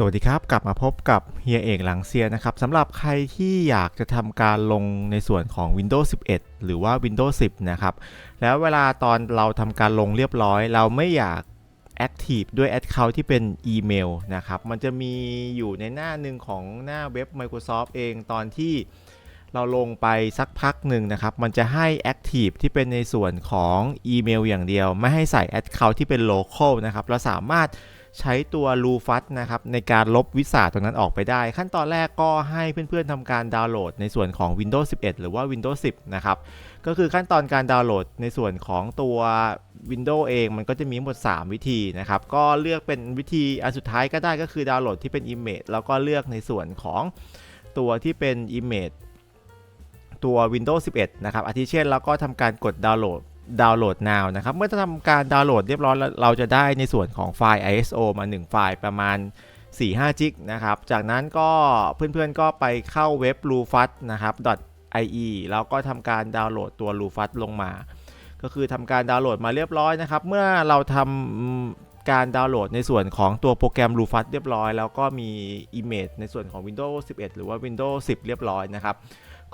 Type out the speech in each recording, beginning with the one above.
สวัสดีครับ กลับมาพบกับเฮียเอกหลังเซียนะครับสำหรับใครที่อยากจะทำการลงในส่วนของ Windows 11 หรือว่า Windows 10 นะครับ แล้วเวลาตอนเราทำการลงเรียบร้อย เราไม่อยาก Active ด้วย Account ที่เป็นอีเมลนะครับ มันจะมีอยู่ในหน้าหนึ่งของหน้าเว็บ Microsoft เองตอนที่เราลงไปสักพักหนึ่งนะครับ มันจะให้ Active ที่เป็นในส่วนของอีเมลอย่างเดียว ไม่ให้ใส่ Account ที่เป็น Local นะครับเราสามารถ ใช้ตัว l u f a t นะครับในการลบวิสาตรงนั้นออกไปได้ ขั้นตอนแรกก็ให้เพื่อนๆทำการดาวน์โหลดในส่วนของ Windows 11 หรือว่า Windows 10 นะครับ ก็คือขั้นตอนการดาวน์โหลดในส่วนของตัว Windows เองมันก็จะมีหมด 3 วิธีนะครับ ก็เลือกเป็นวิธีอันสุดท้ายก็ได้ก็คือดาวน์โหลดที่เป็น Image แล้วก็เลือกในส่วนของตัวที่เป็น Image ตัว Windows 11 นะครับอาทิเช่น แล้วก็ทำการกดดาวน์โหลด ดาวน์โหลด now นะครับ เมื่อทำการดาวน์โหลดเรียบร้อยแล้วเราจะได้ในส่วนของไฟล์ ISO มา 1 ไฟล์ประมาณ 4-5 จิกนะครับ จากนั้นก็เพื่อนๆก็ไปเข้าเว็บ l u f a t นะครับ .ie แล้วก็ทำการดาวน์โหลดตัว l u f a t ลงมา ก็คือทำการดาวน์โหลดมาเรียบร้อยนะครับ เมื่อเราทำการดาวน์โหลดในส่วนของตัวโปรแกรม l u f a t เรียบร้อย แล้วก็มี Image ในส่วนของ Windows 11 หรือว่า Windows 10 เรียบร้อยนะครับ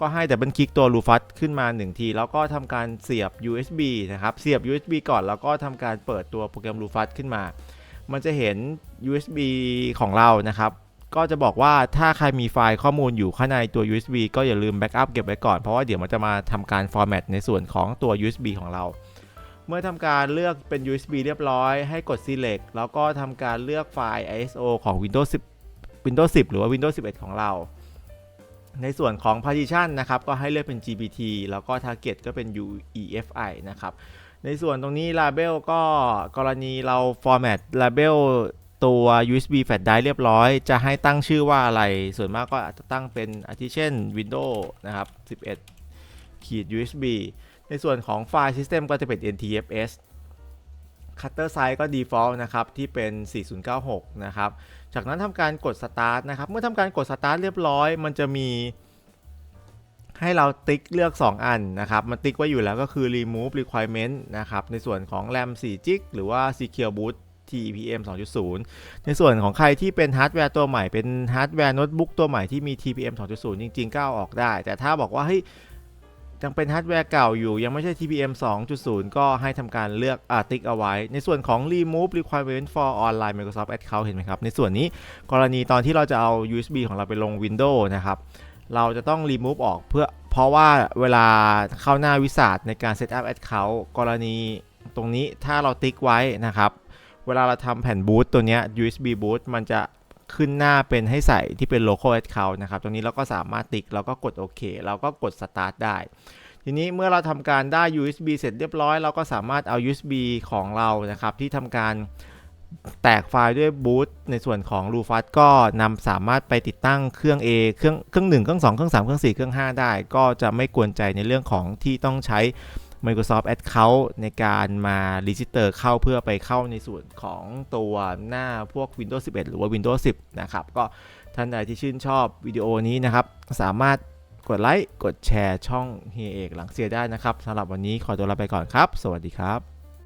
ก็ให้ดับเบิลคลิกตัว l u f a t ขึ้นมา 1 ที แล้วก็ทำการเสียบ USB นะครับเสียบ USB ก่อนแล้วก็ทำการเปิดตัวโปรแกรม l u f a t ขึ้นมา มันจะเห็น USB ของเรานะครับก็จะบอกว่าถ้าใครมีไฟล์ข้อมูลอยู่ข้างในตัว USB ก็อย่าลืมแบ็กอัพเก็บไว้ก่อน เพราะว่าเดี๋ยวมันจะมาทำการฟอร์แมตในส่วนของตัว USB ของเรา เมื่อทำการเลือกเป็น USB เรียบร้อย ให้กด select แล้วก็ทำการเลือกไฟล์ ISO ของ Windows 10 Windows 10 หรือว่า Windows 11 ของเรา ในส่วนของ partition นะครับก็ให้เลือกเป็น GPT แล้วก็ target ก็เป็น UEFI นะครับ ในส่วนตรงนี้ label ก็กรณีเรา format label ตัว USB flash drive เรียบร้อย จะให้ตั้งชื่อว่าอะไร ส่วนมากก็อาจจะตั้งเป็นอาทิเช่น Windows นะครับ 11ขีด USB ในส่วนของไฟล์ System ก็จะเป็น NTFS Cutter Size ก็ Default นะครับที่เป็น 4096 นะครับ จากนั้นทำการกด Start นะครับ เมื่อทำการกด Start เรียบร้อย มันจะมีให้เราติ๊กเลือก 2 อันนะครับ มันติ๊กไว้อยู่แล้วก็คือ remove requirement นะครับ ในส่วนของ RAM 4 g b หรือว่า secure boot TPM 2.0 ในส่วนของใครที่เป็นฮาร์ดแวร์ตัวใหม่เป็นฮาร์ดแวร์โน้ตบุ๊กตัวใหม่ที่มี TPM 2.0 จริงๆก็เอาออกได้ แต่ถ้าบอกว่าเฮ้ย ยังเป็นฮาร์ดแวร์เก่าอยู่ยังไม่ใช่ TPM 2.0 ก็ให้ทำการเลือกอาติ๊กเอาไว้ ในส่วนของ remove requirement for online Microsoft Account เห็นไหมครับ ในส่วนนี้กรณีตอนที่เราจะเอา USB ของเราไปลง Windows นะครับ เราจะต้อง remove ออกเพื่อเพราะว่าเวลาเข้าหน้าวิสาในการ set up account กรณีตรงนี้ถ้าเราติ๊กไว้นะครับ เวลาเราทำแผ่นบูตตัวนี้ USB boot มันจะ ขึ้นหน้าเป็นให้ใส่ที่เป็น local account นะครับ ตรงนี้เราก็สามารถติ๊กแล้วก็กดโอเคแล้วก็กด start ได้ ทีนี้เมื่อเราทำการได้ USB เสร็จเรียบร้อย เราก็สามารถเอา USB ของเรานะครับ ที่ทำการแตกไฟล์ด้วยบูตในส่วนของ r u f a t ก็นำสามารถไปติดตั้งเครื่อง A เครื่องเครื่อง 1 เครื่อง 2 เครื่อง 3 เครื่อง 4 เครื่อง 5 ได้ ก็จะไม่กวนใจในเรื่องของที่ต้องใช้ Microsoft Account ในการมา register เข้าเพื่อไปเข้าในส่วนของตัวหน้าพวก Windows 11 หรือว่า Windows 10 นะครับ ก็ท่านใดที่ชื่นชอบวิดีโอนี้นะครับ สามารถกดไลค์ กดแชร์ช่องเฮียเอกหลังเสียได้นะครับสำหรับวันนี้ขอตัวลาไปก่อนครับ สวัสดีครับ